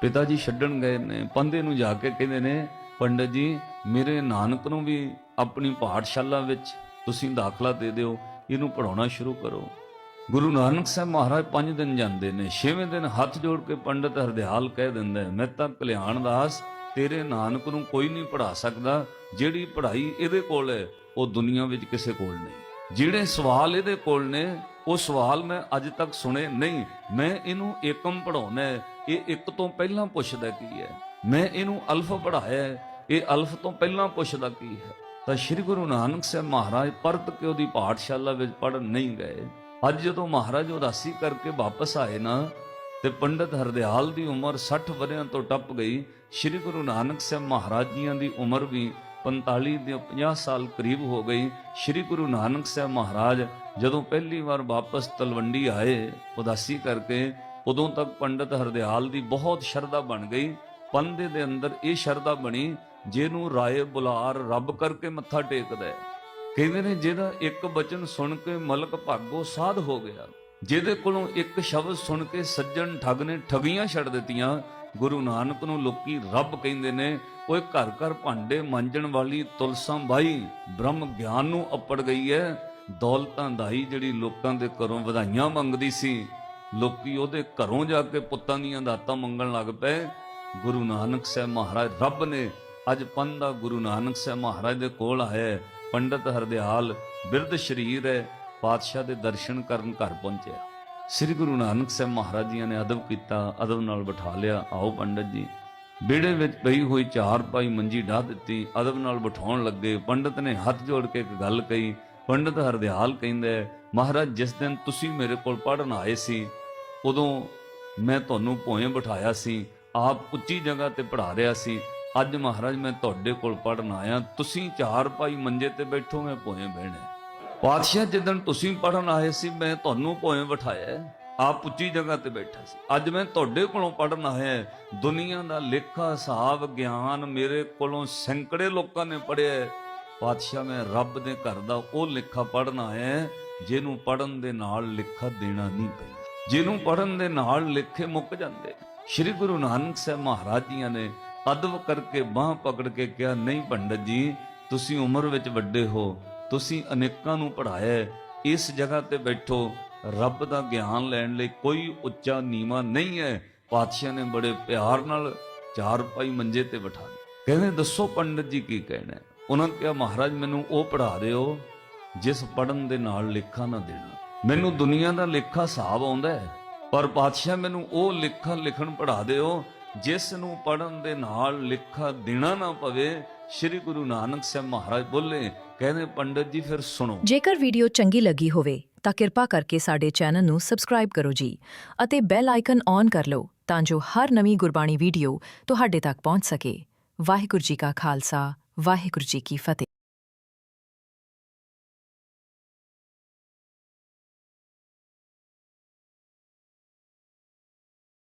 ਪਿਤਾ ਜੀ ਛੱਡਣ ਗਏ ਨੇ ਪੰਦੇ ਨੂੰ ਜਾ ਕੇ ਕਹਿੰਦੇ ਨੇ, ਪੰਡਤ ਜੀ, ਮੇਰੇ ਨਾਨਕ ਨੂੰ ਵੀ ਆਪਣੀ ਪਾਠਸ਼ਾਲਾ ਵਿੱਚ ਤੁਸੀਂ ਦਾਖਲਾ ਦੇ ਦਿਓ, ਇਹਨੂੰ ਪੜਾਉਣਾ ਸ਼ੁਰੂ ਕਰੋ। ਗੁਰੂ ਨਾਨਕ ਸਾਹਿਬ ਮਹਾਰਾਜ ਪੰਜ ਦਿਨ ਜਾਂਦੇ ਨੇ, ਛੇਵੇਂ ਦਿਨ ਹੱਥ ਜੋੜ ਕੇ ਪੰਡਤ ਹਰਦਿਆਲ ਕਹਿ ਦਿੰਦਾ ਮੈਂ ਤਾਂ ਕਲਿਆਣ ਦਾਸ, ਤੇਰੇ ਨਾਨਕ ਨੂੰ ਕੋਈ ਨਹੀਂ ਪੜਾ ਸਕਦਾ, ਜਿਹੜੀ ਪੜ੍ਹਾਈ ਇਹਦੇ ਕੋਲ ਹੈ, ਉਹ ਦੁਨੀਆ ਵਿੱਚ ਕਿਸੇ ਕੋਲ ਨਹੀਂ। ਜਿਹੜੇ ਸਵਾਲ ਇਹਦੇ ਕੋਲ ਨੇ, ਉਹ ਸਵਾਲ ਮੈਂ ਅੱਜ ਤੱਕ ਸੁਣੇ ਨਹੀਂ। ਮੈਂ ਇਹਨੂੰ ਏਕਮ ਪੜਾਉਣਾ ਇਹ ਇੱਕ ਤੋਂ ਪਹਿਲਾਂ ਪੁੱਛਦਾ ਕੀ ਹੈ? ਮੈਂ ਇਹਨੂੰ ਅਲਫ ਪੜਾਇਆ ਇਹ ਅਲਫ ਤੋਂ ਪਹਿਲਾਂ ਪੁੱਛਦਾ ਕੀ ਹੈ? ਤਾਂ ਸ੍ਰੀ ਗੁਰੂ ਨਾਨਕ ਸਾਹਿਬ ਮਹਾਰਾਜ ਪਰਤ ਕੇ ਉਹਦੀ ਪਾਠਸ਼ਾਲਾ ਵਿੱਚ ਪੜਨ ਨਹੀਂ ਗਏ। ਅੱਜ ਜਦੋਂ ਮਹਾਰਾਜ ਉਦਾਸੀ ਕਰਕੇ ਵਾਪਸ ਆਏ ਨਾ, ਤੇ ਪੰਡਤ ਹਰਦਿਆਲ ਦੀ ਉਮਰ 60 ਵਰਿਆਂ ਤੋਂ ਟੱਪ ਗਈ, ਸ੍ਰੀ ਗੁਰੂ ਨਾਨਕ ਸਾਹਿਬ ਮਹਾਰਾਜ ਜੀਆਂ ਦੀ ਉਮਰ ਵੀ 45 ਦੇ 50 ਸਾਲ ਕਰੀਬ ਹੋ ਗਈ ਸ੍ਰੀ ਗੁਰੂ ਨਾਨਕ ਸਾਹਿਬ ਮਹਾਰਾਜ ਜਦੋਂ ਪਹਿਲੀ ਵਾਰ ਵਾਪਸ ਤਲਵੰਡੀ ਆਏ, ਉਦਾਸੀ ਕਰਕੇ ਉਦੋਂ ਤੱਕ ਪੰਡਤ ਹਰਦਿਆਲ ਦੀ ਬਹੁਤ ਸ਼ਰਧਾ ਬਣ ਗਈ। ਪੰਦੇ ਦੇ ਅੰਦਰ ਇਹ ਸ਼ਰਧਾ ਬਣੀ ਜਿਹਨੂੰ ਰਾਏ ਬੁਲਾਰ ਰੱਬ ਕਰਕੇ ਮੱਥਾ ਟੇਕਦਾ ਹੈ। ਕਹਿੰਦੇ ਨੇ ਜਿਹਦਾ ਇੱਕ ਬਚਨ ਸੁਣ ਕੇ ਮਲਕ ਭਾਗੋ ਸਾਧ ਹੋ ਗਿਆ। ਜਿਹਦੇ ਕੋਲੋਂ ਇੱਕ ਸ਼ਬਦ ਸੁਣ ਕੇ ਸੱਜਣ ਠੱਗ ਨੇ ਠਗੀਆਂ ਛੱਡ ਦਿੱਤੀਆਂ। ਗੁਰੂ ਨਾਨਕ ਨੂੰ ਲੋਕੀ ਰੱਬ ਕਹਿੰਦੇ ਨੇ, ਓਏ ਘਰ ਘਰ ਭਾਂਡੇ ਮਾਂਜਣ ਵਾਲੀ ਤੁਲਸਾਂ ਬਾਈ, ਬ੍ਰਹਮ ਗਿਆਨ ਨੂੰ ਅੱਪੜ ਗਈ ਹੈ ਦੌਲਤਾਂ ਦਾਈ ਜਿਹੜੀ ਲੋਕਾਂ ਦੇ ਘਰੋਂ ਵਧਾਈਆਂ ਮੰਗਦੀ ਸੀ, ਲੋਕੀ ਉਹਦੇ ਘਰੋਂ ਜਾ ਕੇ ਪੁੱਤਾਂ ਦੀਆਂ ਦਾਤਾਂ ਮੰਗਣ ਲੱਗ ਪਏ। ਗੁਰੂ ਨਾਨਕ ਸਾਹਿਬ ਮਹਾਰਾਜ, ਰੱਬ ਨੇ ਅੱਜ ਪੰਦਾ ਗੁਰੂ ਨਾਨਕ ਸਾਹਿਬ ਮਹਾਰਾਜ ਦੇ ਕੋਲ ਆਇਆ ਹੈ। ਪੰਡਤ ਹਰਦਿਆਲ ਬਿਰਧ ਸ਼ਰੀਰ ਹੈ ਪਾਤਸ਼ਾਹ ਦੇ ਦਰਸ਼ਨ ਕਰਨ ਘਰ ਪਹੁੰਚਿਆ। ਸ੍ਰੀ ਗੁਰੂ ਨਾਨਕ ਸਾਹਿਬ ਮਹਾਰਾਜ ਜੀ ਨੇ ਅਦਬ ਕੀਤਾ, ਅਦਬ ਨਾਲ ਬਿਠਾ ਲਿਆ। ਆਓ ਪੰਡਤ ਜੀ। ਵਿਹੜੇ ਵਿੱਚ ਪਈ ਹੋਈ ਚਾਰ ਪਾਈ ਮੰਜੀ ਢਾ ਦਿੱਤੀ। ਅਦਬ ਨਾਲ ਬਿਠਾਉਣ ਲੱਗੇ। ਪੰਡਤ ਨੇ ਹੱਥ ਜੋੜ ਕੇ ਇੱਕ ਗੱਲ ਕਹੀ। ਪੰਡਤ ਹਰਦਿਆਲ ਕਹਿੰਦਾ, ਮਹਾਰਾਜ, ਜਿਸ ਦਿਨ ਤੁਸੀਂ ਮੇਰੇ ਕੋਲ ਪੜਨ ਆਏ ਸੀ, ਉਦੋਂ ਮੈਂ ਤੁਹਾਨੂੰ ਭੋਏ ਬਿਠਾਇਆ ਸੀ। ਆਪ ਉੱਚੀ ਜਗ੍ਹਾ ਤੇ ਪੜ੍ਹਾ ਰਿਹਾ ਸੀ। ਅੱਜ ਮਹਾਰਾਜ, ਮੈਂ ਤੁਹਾਡੇ ਕੋਲ ਪੜਨ ਆਇਆ। ਤੁਸੀਂ ਚਾਰ ਪਾਈ ਮੰਜੇ ਤੇ ਬੈਠੋ, ਮੈਂ ਭੋਏ ਬਹਿਣਾ। ਪਾਤਸ਼ਾਹ, ਜਿੱਦਣ ਤੁਸੀਂ ਪੜਨ ਆਏ ਸੀ, ਮੈਂ ਤੁਹਾਨੂੰ ਭੋਏ ਬਿਠਾਇਆ ਆਪ ਉੱਚੀ ਜਗ੍ਹਾ ਤੇ ਬੈਠਾ ਸੀ। ਅੱਜ ਮੈਂ ਤੁਹਾਡੇ ਕੋਲੋਂ ਪੜਨ ਆਇਆ ਹੈ। ਦੁਨੀਆ ਦਾ ਲੇਖਾ, ਹਿਸਾਬ, ਗਿਆਨ ਮੇਰੇ ਕੋਲੋਂ ਸੈਂਕੜੇ ਲੋਕਾਂ ਨੇ ਪੜਿਆ ਹੈ। ਪਾਤਸ਼ਾਹ, ਮੈਂ ਰੱਬ ਦੇ ਘਰ ਦਾ ਉਹ ਲੇਖਾ ਪੜਨ ਆਇਆ ਜਿਹਨੂੰ ਪੜਨ ਦੇ ਨਾਲ ਲੇਖਾ ਦੇਣਾ ਨਹੀਂ ਪੈਂਦਾ। ਜਿਹਨੂੰ ਪੜਨ ਦੇ ਨਾਲ ਲੇਖੇ ਮੁੱਕ ਜਾਂਦੇ। ਸ੍ਰੀ ਗੁਰੂ ਨਾਨਕ ਸਾਹਿਬ ਮਹਾਰਾਜ ਜੀਆਂ ਨੇ ਅਦਬ ਕਰਕੇ ਬਾਹ ਪਕੜ ਕੇ ਕਿਹਾ, ਨਹੀਂ ਪੰਡਤ ਜੀ, ਤੁਸੀਂ ਉਮਰ ਵਿੱਚ ਵੱਡੇ ਹੋ। ਤੁਸੀਂ ਅਨੇਕਾਂ ਨੂੰ ਪੜਾਇਆ ਇਸ ਜਗ੍ਹਾ ਤੇ ਬੈਠੋ, ਰੱਬ ਦਾ ਗਿਆਨ ਲੈਣ ਲਈ ਕੋਈ ਉੱਚਾ ਨੀਵਾ ਨਹੀਂ ਹੈ। ਪਾਤਸ਼ਾਹ ਨੇ ਬੜੇ ਪਿਆਰ ਨਾਲ ਚਾਰ ਪਾਈ ਮੰਜੇ ਤੇ ਬਿਠਾ ਦਿੱਤਾ। ਕਹਿੰਦੇ, ਦੱਸੋ ਪੰਡਤ ਜੀ ਕੀ ਕਹਿਣਾ ਉਹਨਾਂ ਕਿਹਾ, ਮਹਾਰਾਜ, ਮੈਨੂੰ ਉਹ ਪੜਾ ਦਿਓ, ਜਿਸ ਪੜਨ ਦੇ ਨਾਲ ਲੇਖਾ ਨਾ ਦੇਣਾ। ਮੈਨੂੰ ਦੁਨੀਆ ਦਾ ਲੇਖਾ ਹਿਸਾਬ ਆਉਂਦਾ ਹੈ, ਪਰ ਪਾਤਸ਼ਾਹ, ਮੈਨੂੰ ਉਹ ਲੇਖਾ ਲਿਖਣ ਪੜਾ ਦਿਓ, ਜਿਸ ਨੂੰ ਪੜਨ ਦੇ ਨਾਲ ਲੇਖਾ ਦੇਣਾ ਨਾ ਪਵੇ ਸ੍ਰੀ ਗੁਰੂ ਨਾਨਕ ਸਾਹਿਬ ਮਹਾਰਾਜ ਬੋਲੇ, ਕਹਿੰਦੇ ਪੰਡਤ ਜੀ, ਫਿਰ ਸੁਣੋ। ਜੇਕਰ ਵੀਡੀਓ ਚੰਗੀ ਲੱਗੀ ਹੋਵੇ, ਤਾਂ ਕਿਰਪਾ ਕਰਕੇ ਸਾਡੇ ਚੈਨਲ ਨੂੰ ਸਬਸਕ੍ਰਾਈਬ ਕਰੋ ਜੀ ਅਤੇ ਬੈਲ ਆਈਕਨ ਔਨ ਕਰ ਲਓ ਤਾਂ ਜੋ ਹਰ ਨਵੀਂ ਗੁਰਬਾਣੀ ਵੀਡੀਓ ਤੁਹਾਡੇ ਤੱਕ ਪਹੁੰਚ ਸਕੇ। ਵਾਹਿਗੁਰੂ ਜੀ ਕਾ ਖਾਲਸਾ, ਵਾਹਿਗੁਰੂ ਜੀ ਕੀ ਫਤਿਹ।